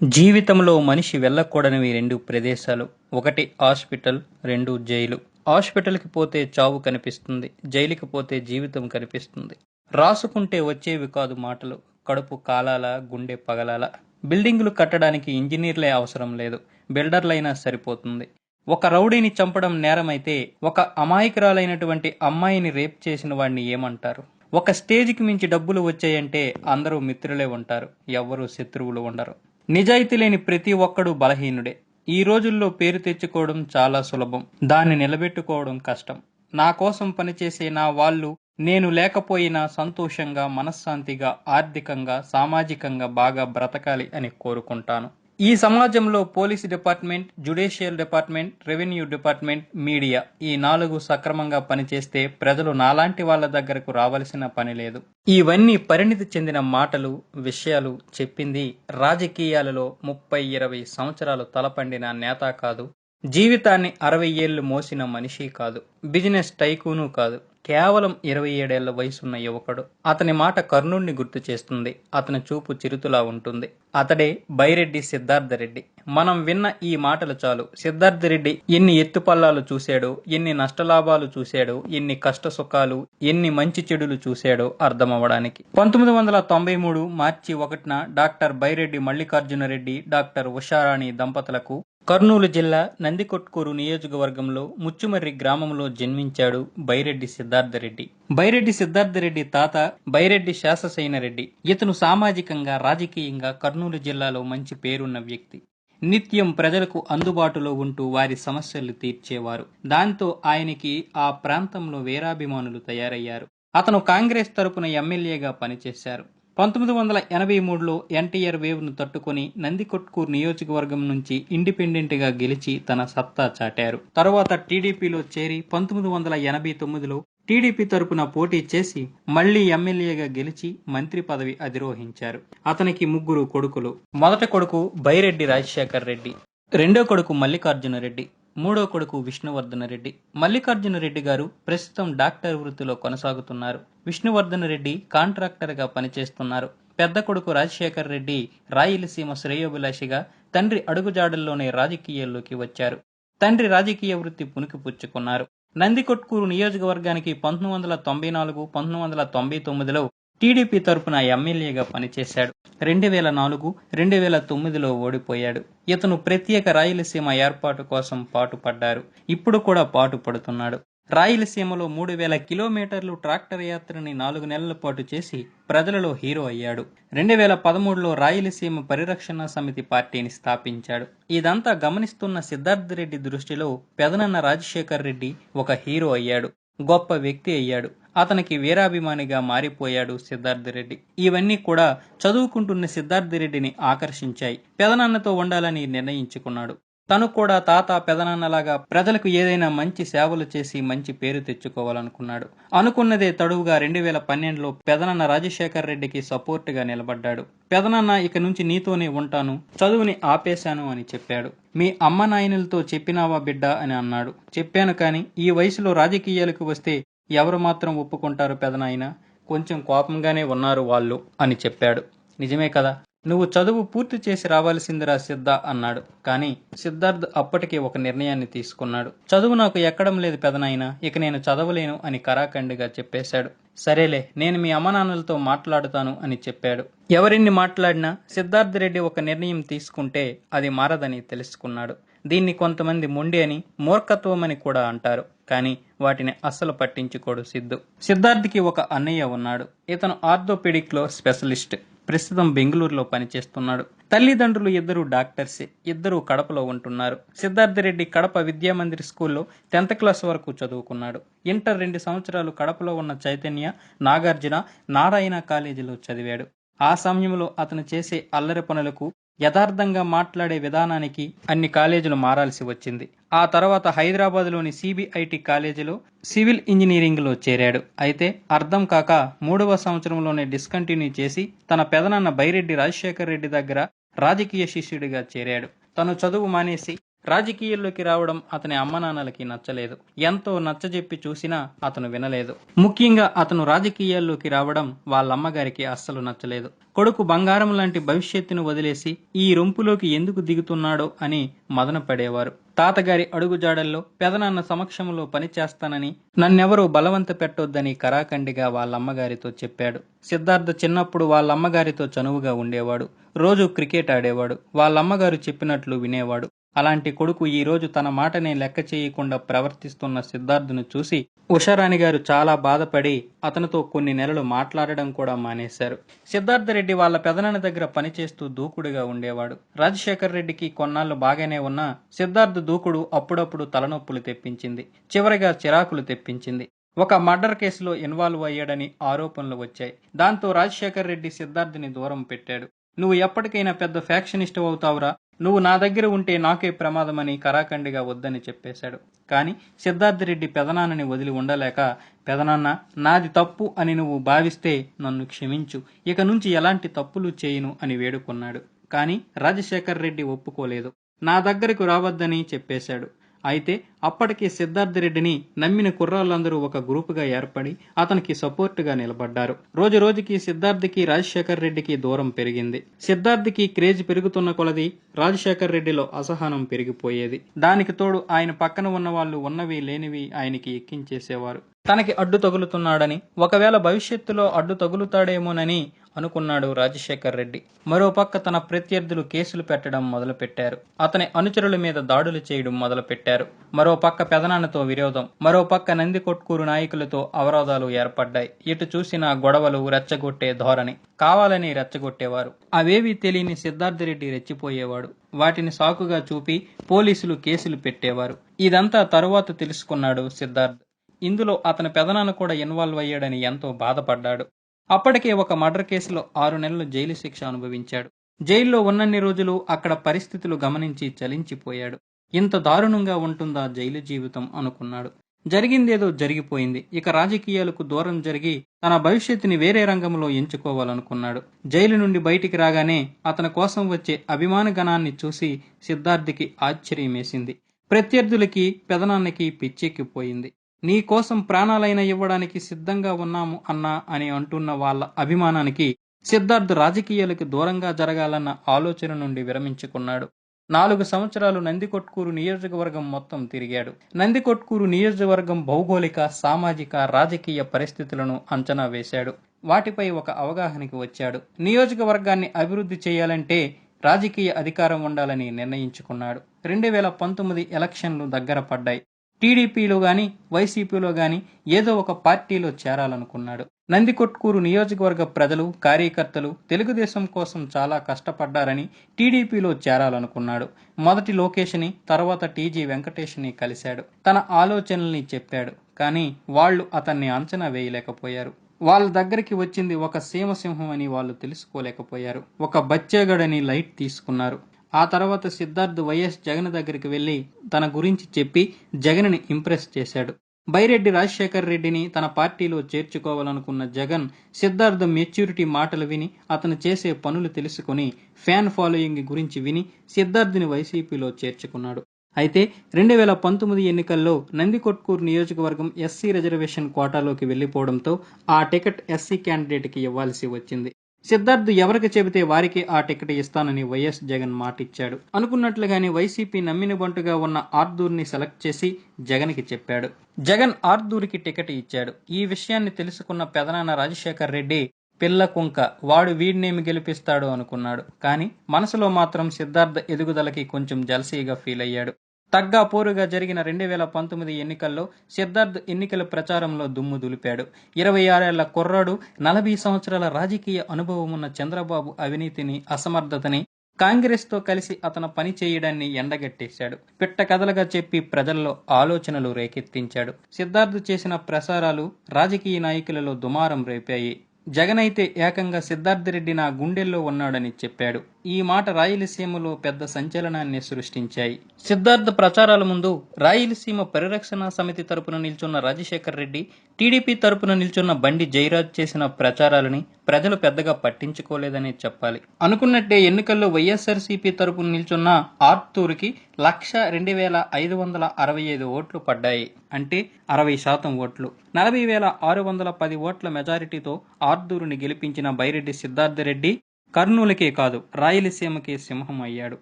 జీవితంలో మనిషి వెళ్ళకూడనివి రెండు ప్రదేశాలు. ఒకటి హాస్పిటల్ రెండు జైలు. హాస్పిటల్కి పోతే చావు కనిపిస్తుంది జైలుకి పోతే జీవితం కనిపిస్తుంది. రాసుకుంటే వచ్చేవి కాదు మాటలు కడుపు కాలాల గుండె పగలాల. బిల్డింగులు కట్టడానికి ఇంజనీర్లే అవసరం లేదు బిల్డర్లైనా సరిపోతుంది. ఒక రౌడీని చంపడం నేరమైతే ఒక అమాయకురాలైనటువంటి అమ్మాయిని రేప్ చేసిన వాడిని ఏమంటారు? ఒక స్టేజ్కి మించి డబ్బులు వచ్చాయంటే అందరూ మిత్రులే ఉంటారు ఎవ్వరూ శత్రువులు ఉండరు. నిజాయితీ లేని ప్రతి ఒక్కడు బలహీనుడే. ఈ రోజుల్లో పేరు తెచ్చుకోవడం చాలా సులభం. దాన్ని నిలబెట్టుకోవడం కష్టం. నా కోసం పనిచేసే నా వాళ్ళు నేను లేకపోయినా సంతోషంగా మనశ్శాంతిగా ఆర్థికంగా సామాజికంగా బాగా బ్రతకాలి అని కోరుకుంటాను. ఈ సమాజంలో police department judicial department revenue department media ఈ నాలుగు సక్రమంగా పనిచేస్తే ప్రజలు నాలాంటి వాళ్ళ దగ్గరకు రావలసిన పని లేదు. ఇవన్నీ పరిణితి చెందిన మాటలు విషయాలు చెప్పింది రాజకీయాలలో ముప్పై ఇరవై సంవత్సరాలు తలపండిన నేత కాదు. జీవితాన్ని అరవై ఏళ్ళు మోసిన మనిషి కాదు. బిజినెస్ టైకూను కాదు. కేవలం ఇరవై ఏడేళ్ళ వయసున్న యువకుడు. అతని మాట కర్ణుణ్ణి గుర్తు చేస్తుంది. అతని చూపు చిరుతులా ఉంటుంది. అతడే బైరెడ్డి సిద్ధార్థ రెడ్డి మనం విన్న ఈ మాటలు చాలు. సిద్ధార్థ రెడ్డి ఎన్ని ఎత్తుపల్లాలు చూశాడో ఎన్ని నష్టలాభాలు చూశాడో ఎన్ని కష్ట సుఖాలు ఎన్ని మంచి చెడులు చూశాడో అర్థమవ్వడానికి. పంతొమ్మిది వందల తొంభై మూడు మార్చి ఒకటిన డాక్టర్ బైరెడ్డి మల్లికార్జునరెడ్డి డాక్టర్ ఉషారాణి దంపతులకు కర్నూలు జిల్లా నందికొట్కూరు నియోజకవర్గంలో ముచ్చుమర్రి గ్రామంలో జన్మించాడు బైరెడ్డి సిద్ధార్థరెడ్డి. బైరెడ్డి సిద్ధార్థరెడ్డి తాత బైరెడ్డి శాససైనరెడ్డి. ఇతను సామాజికంగా రాజకీయంగా కర్నూలు జిల్లాలో మంచి పేరున్న వ్యక్తి. నిత్యం ప్రజలకు అందుబాటులో ఉంటూ వారి సమస్యలు తీర్చేవారు. దాంతో ఆయనకి ఆ ప్రాంతంలో వేరాభిమానులు తయారయ్యారు. అతను కాంగ్రెస్ తరపున ఎమ్మెల్యేగా పనిచేశారు. పంతొమ్మిది వందల ఎనభై మూడులో ఎన్టీఆర్ వేవ్ను తట్టుకొని తట్టుకుని నియోజకవర్గం నుంచి ఇండిపెండెంట్గా గెలిచి తన సత్తా చాటారు. తరువాత టీడీపీలో చేరి పంతొమ్మిది వందల ఎనభై తొమ్మిదిలో టీడీపీ తరపున పోటీ చేసి మళ్ళీ ఎమ్మెల్యేగా గెలిచి మంత్రి పదవి అధిరోహించారు. అతనికి ముగ్గురు కొడుకులు. మొదటి కొడుకు బైరెడ్డి రాజశేఖర్ రెడ్డి. రెండో కొడుకు మల్లికార్జున రెడ్డి. మూడో కొడుకు విష్ణువర్ధన రెడ్డి. మల్లికార్జున రెడ్డి గారు ప్రస్తుతం డాక్టర్ వృత్తిలో కొనసాగుతున్నారు. విష్ణువర్ధన రెడ్డి కాంట్రాక్టర్గా పనిచేస్తున్నారు. పెద్ద కొడుకు రాజశేఖర్ రెడ్డి రాయలసీమ శ్రేయోభిలాషిగా తండ్రి అడుగుజాడల్లోనే రాజకీయాల్లోకి వచ్చారు. తండ్రి రాజకీయ వృత్తి పుణికిపుచ్చుకున్నారు నందికొట్కూరు నియోజకవర్గానికి పంతొమ్మిది వందల తొంభై నాలుగు పంతొమ్మిది వందల తొంభై తొమ్మిదిలో టీడీపీ తరపున ఎమ్మెల్యేగా పనిచేశాడు. రెండు వేల నాలుగు రెండు వేల తొమ్మిదిలో ఓడిపోయాడు. ఇతను ప్రత్యేక రాయలసీమ ఏర్పాటు కోసం పాటుపడ్డారు. ఇప్పుడు కూడా పాటు పడుతున్నాడు రాయలసీమలో మూడు వేల కిలోమీటర్లు ట్రాక్టర్ యాత్రని నాలుగు నెలల పాటు చేసి ప్రజలలో హీరో అయ్యాడు. రెండు వేల పదమూడులో రాయలసీమ పరిరక్షణ సమితి పార్టీని స్థాపించాడు. ఇదంతా గమనిస్తున్న సిద్ధార్థ రెడ్డి దృష్టిలో పెదనన్న రాజశేఖర్ రెడ్డి ఒక హీరో అయ్యాడు. గొప్ప వ్యక్తి అయ్యాడు. అతనికి వీరాభిమానిగా మారిపోయాడు సిద్ధార్థరెడ్డి ఇవన్నీ కూడా చదువుకుంటున్న సిద్ధార్థరెడ్డిని ఆకర్షించాయి. పెదనాన్నతో ఉండాలని నిర్ణయించుకున్నాడు. తను కూడా తాత పెదనాన్నలాగా ప్రజలకు ఏదైనా మంచి సేవలు చేసి మంచి పేరు తెచ్చుకోవాలనుకున్నాడు. అనుకున్నదే తడువుగా రెండు వేల పన్నెండులో పెదనాన్న రాజశేఖర్ రెడ్డికి సపోర్ట్గా నిలబడ్డాడు. పెదనాన్న ఇక నుంచి నీతోనే ఉంటాను చదువుని ఆపేశాను అని చెప్పాడు. మీ అమ్మ నాయనులతో చెప్పినావా బిడ్డ అని అన్నాడు. చెప్పాను కానీ ఈ వయసులో రాజకీయాలకు వస్తే ఎవరు మాత్రం ఒప్పుకుంటారు పెదనాయన? కొంచెం కోపంగానే ఉన్నారు వాళ్ళు అని చెప్పాడు. నిజమే కదా? నువ్వు చదువు పూర్తి చేసి రావాల్సిందిరా సిద్ధ అన్నాడు. కానీ సిద్ధార్థ్ అప్పటికే ఒక నిర్ణయాన్ని తీసుకున్నాడు. చదువు నాకు ఎక్కడం లేదు పెదనాయన ఇక నేను చదవలేను అని కరాఖండిగా చెప్పేశాడు. సరేలే నేను మీ అమ్మనాన్నలతో మాట్లాడుతాను అని చెప్పాడు. ఎవరిన్ని మాట్లాడినా సిద్ధార్థ్ రెడ్డి ఒక నిర్ణయం తీసుకుంటే అది మారదని తెలుసుకున్నాడు. దీన్ని కొంతమంది మొండి అని మూర్ఖత్వం అని కూడా అంటారు. కానీ వాటిని అస్సలు పట్టించుకోడు సిద్ధు. సిద్ధార్థ్కి ఒక అన్నయ్య ఉన్నాడు. ఇతను ఆర్థోపెడిక్లో స్పెషలిస్ట్. ప్రస్తుతం బెంగళూరులో పనిచేస్తున్నాడు. తల్లిదండ్రులు ఇద్దరు డాక్టర్సే. ఇద్దరు కడపలో ఉంటున్నారు. సిద్ధార్థరెడ్డి కడప విద్యామందిర్ స్కూల్లో టెన్త్ క్లాస్ వరకు చదువుకున్నాడు. ఇంటర్ రెండు సంవత్సరాలు కడపలో ఉన్న చైతన్య నాగార్జున నారాయణ కాలేజీలో చదివాడు. ఆ సమయంలో అతను చేసే అల్లరి పనులకు యథార్థంగా మాట్లాడే విధానానికి అన్ని కాలేజీలు మారాల్సి వచ్చింది. ఆ తర్వాత హైదరాబాద్లోని సిబిఐటి కాలేజీలో సివిల్ ఇంజనీరింగ్లో చేరాడు. అయితే అర్థం కాక మూడవ సంవత్సరంలోనే డిస్కంటిన్యూ చేసి తన పెదనాన్న బైరెడ్డి రాజశేఖర్ రెడ్డి దగ్గర రాజకీయ శిష్యుడిగా చేరాడు. తను చదువు మానేసి రాజకీయాల్లోకి రావడం అతని అమ్మనాన్నలకి నచ్చలేదు. ఎంతో నచ్చజెప్పి చూసినా అతను వినలేదు. ముఖ్యంగా అతను రాజకీయాల్లోకి రావడం వాళ్ళమ్మగారికి అస్సలు నచ్చలేదు. కొడుకు బంగారం లాంటి భవిష్యత్తును వదిలేసి ఈ రొంపులోకి ఎందుకు దిగుతున్నాడో అని మదన పడేవారు. తాతగారి అడుగుజాడల్లో పెదనాన్న సమక్షంలో పనిచేస్తానని నన్నెవరూ బలవంత పెట్టొద్దని కరాఖండిగా వాళ్ళమ్మగారితో చెప్పాడు. సిద్ధార్థ చిన్నప్పుడు వాళ్ళమ్మగారితో చనువుగా ఉండేవాడు. రోజు క్రికెట్ ఆడేవాడు. వాళ్ళమ్మగారు చెప్పినట్లు వినేవాడు. అలాంటి కొడుకు ఈ రోజు తన మాటనే లెక్క చేయకుండా ప్రవర్తిస్తున్న సిద్ధార్థును చూసి ఉషారాణి గారు చాలా బాధపడి అతనితో కొన్ని నెలలు మాట్లాడడం కూడా మానేశారు. సిద్ధార్థ రెడ్డి వాళ్ళ పెదనాన్న దగ్గర పనిచేస్తూ దూకుడుగా ఉండేవాడు. రాజశేఖర్ రెడ్డికి కొన్నాళ్ళు బాగానే ఉన్నా సిద్ధార్థ్ దూకుడు అప్పుడప్పుడు తలనొప్పులు తెప్పించింది. చివరిగా చిరాకులు తెప్పించింది. ఒక మర్డర్ కేసులో ఇన్వాల్వ్ అయ్యాడని ఆరోపణలు వచ్చాయి. దాంతో రాజశేఖర్ రెడ్డి సిద్ధార్థుని దూరం పెట్టాడు. నువ్వు ఎప్పటికైనా పెద్ద ఫ్యాక్షనిస్ట్ అవుతావురా. నువ్వు నా దగ్గర ఉంటే నాకే ప్రమాదమని కరాఖండిగా వద్దని చెప్పేశాడు. కానీ సిద్ధార్థ రెడ్డి పెదనాన్నని వదిలి ఉండలేక పెదనాన్న నాది తప్పు అని నువ్వు భావిస్తే నన్ను క్షమించు ఇక నుంచి ఎలాంటి తప్పులు చేయను అని వేడుకున్నాడు. కానీ రాజశేఖర్ రెడ్డి ఒప్పుకోలేదు. నా దగ్గరకు రావద్దని చెప్పేశాడు. అయితే అప్పటికి సిద్ధార్థ రెడ్డిని నమ్మిన కుర్రాళ్ళందరూ ఒక గ్రూపుగా ఏర్పడి అతనికి సపోర్టుగా నిలబడ్డారు. రోజు రోజుకి సిద్ధార్థకి రాజశేఖర్ రెడ్డికి దూరం పెరిగింది. సిద్ధార్థకి క్రేజ్ పెరుగుతున్న కొలది రాజశేఖర్ రెడ్డిలో అసహనం పెరిగిపోయేది. దానికి తోడు ఆయన పక్కన ఉన్న వాళ్ళు ఉన్నవి లేనివి ఆయనకి ఎక్కించేసేవారు. తనకి అడ్డు తగులుతున్నాడని ఒకవేళ భవిష్యత్తులో అడ్డు తగులుతాడేమోనని అనుకున్నాడు రాజశేఖర్ రెడ్డి. మరోపక్క తన ప్రత్యర్థులు కేసులు పెట్టడం మొదలుపెట్టారు. అతని అనుచరుల మీద దాడులు చేయడం మొదలుపెట్టారు. మరోపక్క పెదనాన్నతో విరోధం మరోపక్క నంది కొట్కూరు నాయకులతో అవరోధాలు ఏర్పడ్డాయి. ఎటు చూసిన గొడవలు రెచ్చగొట్టే ధోరణి కావాలని రెచ్చగొట్టేవారు. అవేవీ తెలియని సిద్ధార్థరెడ్డి రెచ్చిపోయేవాడు. వాటిని సాకుగా చూపి పోలీసులు కేసులు పెట్టేవారు. ఇదంతా తరువాత తెలుసుకున్నాడు సిద్ధార్థ్. ఇందులో అతని పెదనాన్న కూడా ఇన్వాల్వ్ అయ్యాడని ఎంతో బాధపడ్డాడు. అప్పటికే ఒక మర్డర్ కేసులో ఆరు నెలలు జైలు శిక్ష అనుభవించాడు. జైల్లో ఉన్నన్ని రోజులు అక్కడ పరిస్థితులు గమనించి చలించిపోయాడు. ఇంత దారుణంగా ఉంటుందా జైలు జీవితం అనుకున్నాడు. జరిగిందేదో జరిగిపోయింది. ఇక రాజకీయాలకు దూరం జరిగి తన భవిష్యత్తుని వేరే రంగంలో ఎంచుకోవాలనుకున్నాడు. జైలు నుండి బయటికి రాగానే అతని కోసం వచ్చే అభిమాన గణాన్ని చూసి సిద్ధార్థికి ఆశ్చర్యమేసింది. ప్రత్యర్థులకి పెదనాన్నకి పిచ్చెక్కిపోయింది. నీకోసం ప్రాణాలైన ఇవ్వడానికి సిద్ధంగా ఉన్నాము అన్నా అని అంటున్న వాళ్ళ అభిమానానికి సిద్ధార్థ్ రాజకీయాలకు దూరంగా జరగాలన్న ఆలోచన నుండి విరమించుకున్నాడు. నాలుగు సంవత్సరాలు నందికొట్కూరు నియోజకవర్గం మొత్తం తిరిగాడు. నందికొట్కూరు నియోజకవర్గం భౌగోళిక సామాజిక రాజకీయ పరిస్థితులను అంచనా వేశాడు. వాటిపై ఒక అవగాహనకి వచ్చాడు. నియోజకవర్గాన్ని అభివృద్ధి చేయాలంటే రాజకీయ అధికారం ఉండాలని నిర్ణయించుకున్నాడు. రెండు వేల పంతొమ్మిది ఎలక్షన్లు దగ్గర పడ్డాయి. టీడీపీలో గాని వైసీపీలో గాని ఏదో ఒక పార్టీలో చేరాలనుకున్నాడు. నందికొట్కూరు నియోజకవర్గ ప్రజలు కార్యకర్తలు తెలుగుదేశం కోసం చాలా కష్టపడ్డారని టీడీపీలో చేరాలనుకున్నాడు. మొదటి లోకేష్ని తర్వాత టీజీ వెంకటేష్ని కలిశాడు. తన ఆలోచనల్ని చెప్పాడు. కానీ వాళ్ళు అతన్ని అంచనా వేయలేకపోయారు. వాళ్ళ దగ్గరికి వచ్చింది ఒక సీమసింహం అని వాళ్ళు తెలుసుకోలేకపోయారు. ఒక బచ్చేగడని లైట్ తీసుకున్నారు. ఆ తర్వాత సిద్ధార్థ్ వైఎస్ జగన్ దగ్గరికి వెళ్ళి తన గురించి చెప్పి జగన్ని ఇంప్రెస్ చేశాడు. బైరెడ్డి రాజశేఖర్ రెడ్డిని తన పార్టీలో చేర్చుకోవాలనుకున్న జగన్ సిద్ధార్థ్ మెచ్యూరిటీ మాటలు విని అతను చేసే పనులు తెలుసుకుని ఫ్యాన్ ఫాలోయింగ్ గురించి విని సిద్ధార్థుని వైసీపీలో చేర్చుకున్నాడు. అయితే రెండు వేల పంతొమ్మిది ఎన్నికల్లో నందికొట్కూరు నియోజకవర్గం ఎస్సీ రిజర్వేషన్ కోటాలోకి వెళ్ళిపోవడంతో ఆ టికెట్ ఎస్సీ క్యాండిడేట్కి ఇవ్వాల్సి వచ్చింది. సిద్ధార్థ్ ఎవరికి చెబితే వారికి ఆ టికెట్ ఇస్తానని వైఎస్ జగన్ మాటిచ్చాడు. అనుకున్నట్లుగానే వైసీపీ నమ్మిన బంటుగా ఉన్న ఆర్దూర్ని సెలెక్ట్ చేసి జగన్కి చెప్పాడు. జగన్ ఆర్దూర్కి టికెట్ ఇచ్చాడు. ఈ విషయాన్ని తెలుసుకున్న పెదనాన్న రాజశేఖర్ రెడ్డి పిల్ల కుంక వాడు వీడినేమి గెలిపిస్తాడు అనుకున్నాడు. కానీ మనసులో మాత్రం సిద్ధార్థ ఎదుగుదలకి కొంచెం జలసీగా ఫీల్ అయ్యాడు తగ్గాపోరుగా జరిగిన రెండు వేల పంతొమ్మిది ఎన్నికల్లో సిద్ధార్థ్ ఎన్నికల ప్రచారంలో దుమ్ము దులిపాడు. ఇరవై ఆరేళ్ళ కుర్రాడు నలభై సంవత్సరాల రాజకీయ అనుభవం ఉన్న చంద్రబాబు అవినీతిని అసమర్థతని కాంగ్రెస్తో కలిసి అతను పని చేయడాన్ని ఎండగట్టేశాడు. పిట్ట కథలుగా చెప్పి ప్రజల్లో ఆలోచనలు రేకెత్తించాడు. సిద్ధార్థ్ చేసిన ప్రసారాలు రాజకీయ నాయకులలో దుమారం రేపాయి. జగన్ అయితే ఏకంగా సిద్ధార్థ రెడ్డి నా గుండెల్లో ఉన్నాడని చెప్పాడు. ఈ మాట రాయలసీమలో పెద్ద సంచలనాన్ని సృష్టించాయి. సిద్ధార్థ ప్రచారాల ముందు రాయలసీమ పరిరక్షణ సమితి తరపున నిల్చున్న రాజశేఖర్ రెడ్డి టీడీపీ తరపున నిల్చున్న బండి జయరాజ్ చేసిన ప్రచారాలని ప్రజలు పెద్దగా పట్టించుకోలేదనే చెప్పాలి. అనుకున్నట్టే ఎన్నికల్లో వైఎస్ఆర్సీపీ తరపున నిల్చున్న ఆర్తూరుకి లక్ష రెండు వేల ఐదు వందల అరవై ఐదు ఓట్లు పడ్డాయి. అంటే అరవై శాతం ఓట్లు. నలభై వేల ఆరు వందల పది ఓట్ల మెజారిటీతో ఆర్దూరుని గెలిపించిన బైరెడ్డి సిద్ధార్థరెడ్డి కర్నూలుకే కాదు రాయలసీమకే సింహం అయ్యాడు.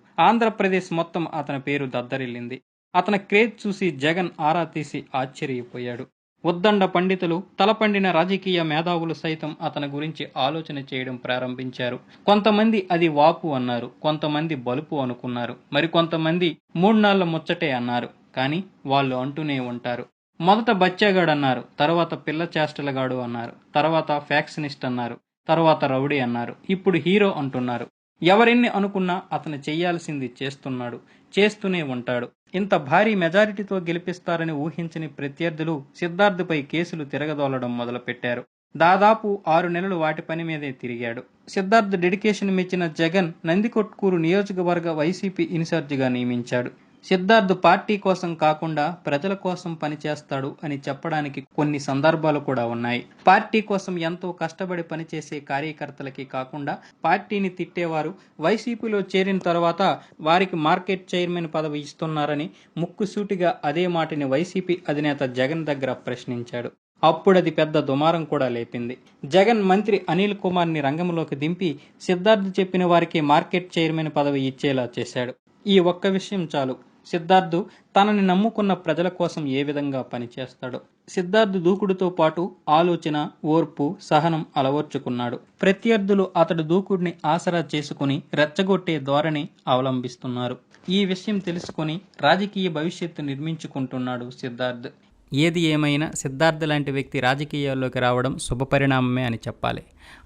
ఆంధ్రప్రదేశ్ మొత్తం అతని పేరు దద్దరిల్లింది. అతని క్రేజ్ చూసి జగన్ ఆరా తీసి ఆశ్చర్యపోయాడు. ఉద్దండ పండితులు తలపండిన రాజకీయ మేధావులు సైతం అతని గురించి ఆలోచన చేయడం ప్రారంభించారు. కొంతమంది అది వాపు అన్నారు కొంతమంది బలుపు అనుకున్నారు. మరికొంతమంది మూడు నాళ్ళ ముచ్చటే అన్నారు కానీ వాళ్ళు అంటూనే ఉంటారు. మొదట బచ్చాగాడు అన్నారు తర్వాత పిల్ల చేష్టలగాడు అన్నారు తర్వాత ఫ్యాక్షనిస్ట్ అన్నారు. తర్వాత రౌడీ అన్నారు. ఇప్పుడు హీరో అంటున్నారు. ఎవరెన్ని అనుకున్నా అతను చేయాల్సింది చేస్తున్నాడు. చేస్తూనే ఉంటాడు. ఇంత భారీ మెజారిటీతో గెలిపిస్తారని ఊహించని ప్రత్యర్థులు సిద్ధార్థపై కేసులు తిరగదోలడం మొదలుపెట్టారు. దాదాపు ఆరు నెలలు వాటి పని మీదే తిరిగాడు. సిద్ధార్థ్ డెడికేషన్ మెచ్చిన జగన్ నందికొట్కూరు నియోజకవర్గ వైసీపీ ఇన్ఛార్జిగా నియమించాడు. సిద్ధార్థ్ పార్టీ కోసం కాకుండా ప్రజల కోసం పనిచేస్తాడు అని చెప్పడానికి కొన్ని సందర్భాలు కూడా ఉన్నాయి. పార్టీ కోసం ఎంతో కష్టపడి పనిచేసే కార్యకర్తలకి కాకుండా పార్టీని తిట్టేవారు వైసీపీలో చేరిన తర్వాత వారికి మార్కెట్ చైర్మన్ పదవి ఇస్తున్నారని ముక్కుసూటిగా అదే మాటని వైసీపీ అధినేత జగన్ దగ్గర ప్రశ్నించాడు. అప్పుడది పెద్ద దుమారం కూడా లేపింది. జగన్ మంత్రి అనిల్ కుమార్ని రంగంలోకి దింపి సిద్ధార్థ్ చెప్పిన వారికి మార్కెట్ చైర్మన్ పదవి ఇచ్చేలా చేశాడు. ఈ ఒక్క విషయం చాలు. సిద్ధార్థు తనని నమ్ముకున్న ప్రజల కోసం ఏ విధంగా పనిచేస్తాడో. సిద్ధార్థ్ దూకుడుతో పాటు ఆలోచన ఓర్పు సహనం అలవర్చుకున్నాడు. ప్రత్యర్థులు అతడు దూకుడిని ఆసరా చేసుకుని రెచ్చగొట్టే ధోరణి అవలంబిస్తున్నారు. ఈ విషయం తెలుసుకుని రాజకీయ భవిష్యత్తు నిర్మించుకుంటున్నాడు సిద్ధార్థ్. ఏది ఏమైనా సిద్ధార్థ లాంటి వ్యక్తి రాజకీయాల్లోకి రావడం శుభపరిణామమే అని చెప్పాలి.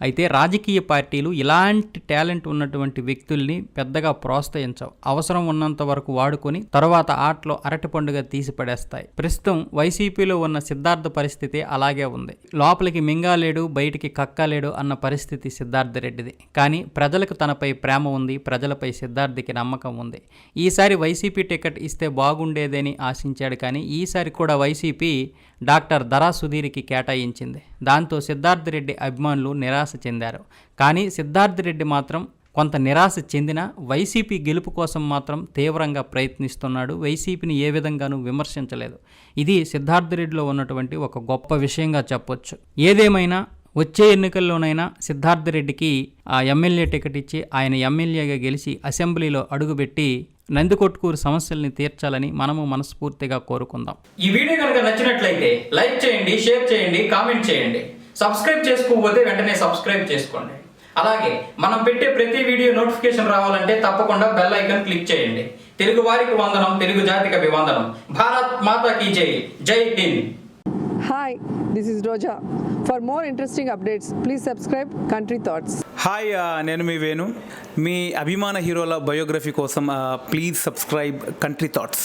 అయితే రాజకీయ పార్టీలు ఇలాంటి టాలెంట్ ఉన్నటువంటి వ్యక్తుల్ని పెద్దగా ప్రోత్సహించవు. అవసరం ఉన్నంత వరకు వాడుకొని తర్వాత ఆటలో అరటి పండుగ తీసి పడేస్తాయి. ప్రస్తుతం వైసీపీలో ఉన్న సిద్ధార్థ పరిస్థితి అలాగే ఉంది. లోపలికి మింగాలేడు బయటికి కక్కలేడు అన్న పరిస్థితి సిద్ధార్థ రెడ్డిది. కానీ ప్రజలకు తనపై ప్రేమ ఉంది ప్రజలపై సిద్ధార్థకి నమ్మకం ఉంది. ఈసారి వైసీపీ టికెట్ ఇస్తే బాగుండేదని ఆశించాడు కానీ ఈసారి కూడా వైసీపీ డాక్టర్ దరా సుధీర్కి కేటాయించింది. దాంతో సిద్ధార్థ రెడ్డి అభిమానులు నిరాశ చెందారు. కానీ సిద్ధార్థ రెడ్డి మాత్రం కొంత నిరాశ చెందిన వైసీపీ గెలుపు కోసం మాత్రం తీవ్రంగా ప్రయత్నిస్తున్నాడు. వైసీపీని ఏ విధంగానూ విమర్శించలేదు. ఇది సిద్ధార్థ రెడ్డిలో ఉన్నటువంటి ఒక గొప్ప విషయంగా చెప్పొచ్చు. ఏదేమైనా వచ్చే ఎన్నికల్లోనైనా సిద్ధార్థ రెడ్డికి ఆ ఎమ్మెల్యే టికెట్ ఇచ్చి ఆయన ఎమ్మెల్యేగా గెలిచి అసెంబ్లీలో అడుగుపెట్టి నందికొట్కూరు సమస్యల్ని తీర్చాలని మనము మనస్ఫూర్తిగా కోరుకుందాం. ఈ వీడియో కనుక నచ్చినట్లయితే లైక్ చేయండి షేర్ చేయండి కామెంట్ చేయండి. సబ్స్క్రైబ్ చేసుకోకపోతే వెంటనే సబ్స్క్రైబ్ చేసుకోండి. అలాగే మనం పెట్టే ప్రతి వీడియో నోటిఫికేషన్ రావాలంటే తప్పకుండా బెల్ ఐకాన్ క్లిక్ చేయండి. తెలుగు వారికి వందనం తెలుగు జాతికి అభివందనం భారత్ మాతా కీ జై. జై Hind. Hi, this is Roja. For more interesting updates, please subscribe Country Thoughts. Hi నేను మీ వేణు. మీ అభిమాన హీరోల బయోగ్రఫీ కోసం ప్లీజ్ సబ్స్క్రైబ్ కంట్రీ థాట్స్